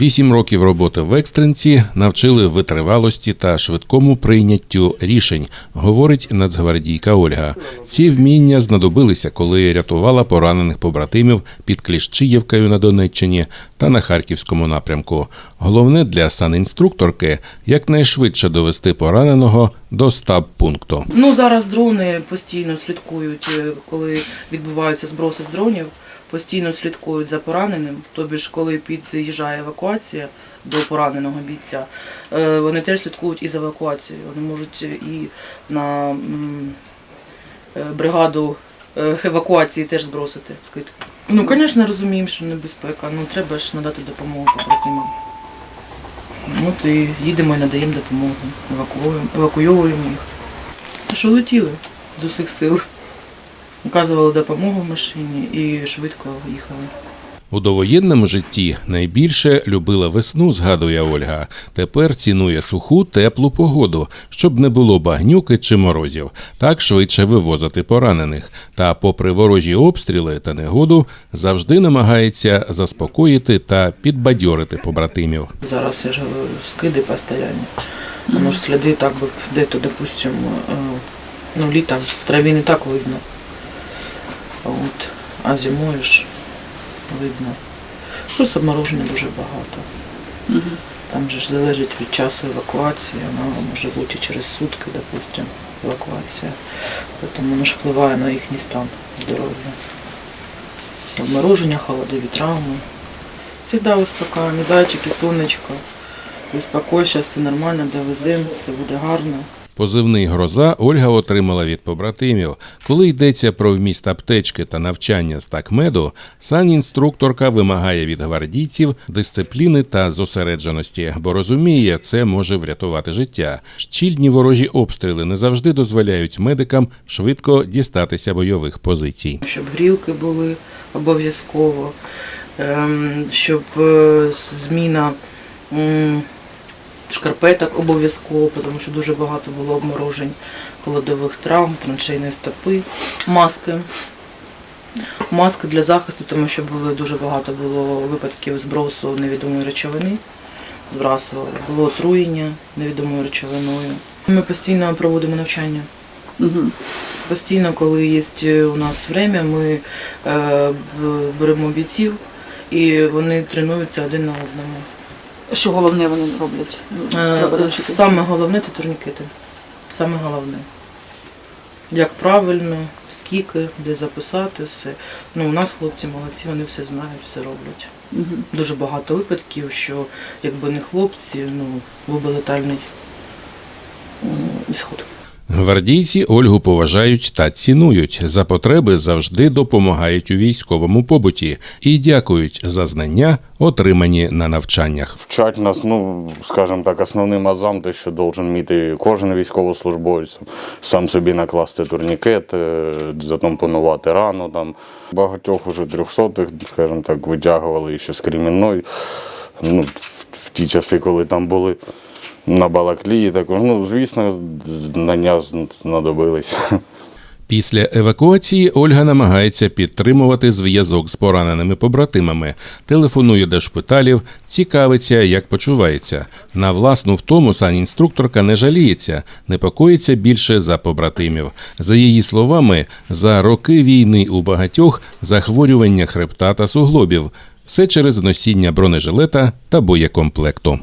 Вісім років роботи в екстренці навчили витривалості та швидкому прийняттю рішень, говорить нацгвардійка Ольга. Ці вміння знадобилися, коли рятувала поранених побратимів під Кліщіївкою на Донеччині та на Харківському напрямку. Головне для санінструкторки якнайшвидше довести пораненого до стаб пункту. Ну зараз дрони постійно слідкують, е, коли відбуваються зброси з дронів, постійно слідкують за пораненим. Тобі ж, коли під'їжджає евакуація до пораненого бійця, е, вони теж слідкують і за евакуацією. Вони можуть і на е, бригаду е, евакуації теж збросити скид. Ну, звісно, розуміємо, що небезпека. Ну треба ж надати допомогу побратимам. От і їдемо і надаємо допомогу, евакуюємо, евакуйовуємо їх. Що летіли з усіх сил. Оказували допомогу в машині і швидко їхали. У довоєнному житті найбільше любила весну, згадує Ольга. Тепер цінує суху, теплу погоду, щоб не було багнюки чи морозів, так швидше вивозити поранених. Та, попри ворожі обстріли та негоду, завжди намагається заспокоїти та підбадьорити побратимів. Зараз я ж скиди постійні. Тому що сліди так би де-то, допустимо, е, ну, літом в траві не так видно. А От, а зимою ж видно. Просто обмороження дуже багато. Там же ж залежить від часу евакуації, вона може бути через сутки, допустимо, евакуація. Тому воно ж впливає на їхній стан здоров'я. Обмороження, холодові травми. Всегда успокаиваем, і зайчик, і сонечко. Успокой, зараз все нормально, довеземо, все буде гарно. Позивний гроза Ольга отримала від побратимів. Коли йдеться про вміст аптечки та навчання з такмеду, санінструкторка вимагає від гвардійців дисципліни та зосередженості, бо розуміє, це може врятувати життя. Щільні ворожі обстріли не завжди дозволяють медикам швидко дістатися бойових позицій. Щоб грілки були обов'язково, ем, щоб е, зміна шкарпеток обов'язково, тому що дуже багато було обморожень холодових травм, траншейної стопи, маски. Маски для захисту, тому що було дуже багато було випадків збросу невідомої речовини. Збрасували. Було отруєння невідомою речовиною. Ми постійно проводимо навчання. Постійно, коли є у нас время, ми е, беремо бійців і вони тренуються один на одному. Що головне вони роблять? Е, Треба навчити. Саме головне це турнікети. Саме головне. Як правильно, скільки, де записати, все. Ну, у нас хлопці молодці, вони все знають, все роблять. Угу. Дуже багато випадків, що якби не хлопці, ну, був би летальний ісход. Гвардійці Ольгу поважають та цінують. За потреби завжди допомагають у військовому побуті і дякують за знання, отримані на навчаннях. Вчать нас, ну, скажімо так, основним азам, те, що должен вміти кожен військовослужбовець, сам собі накласти турнікет, е, затампонувати рану. Там. Багатьох уже трьохсотих, скажімо так, витягували ще з Кремінної. Ну, в ті часи, коли там були на Балаклії, також, ну, звісно, знання знадобились. Після евакуації Ольга намагається підтримувати зв'язок з пораненими побратимами, телефонує до шпиталів, цікавиться, як почувається. На власну втому санінструкторка не жаліється, непокоїться більше за побратимів. За її словами, за роки війни у багатьох захворювання хребта та суглобів. Все через носіння бронежилета та боєкомплекту.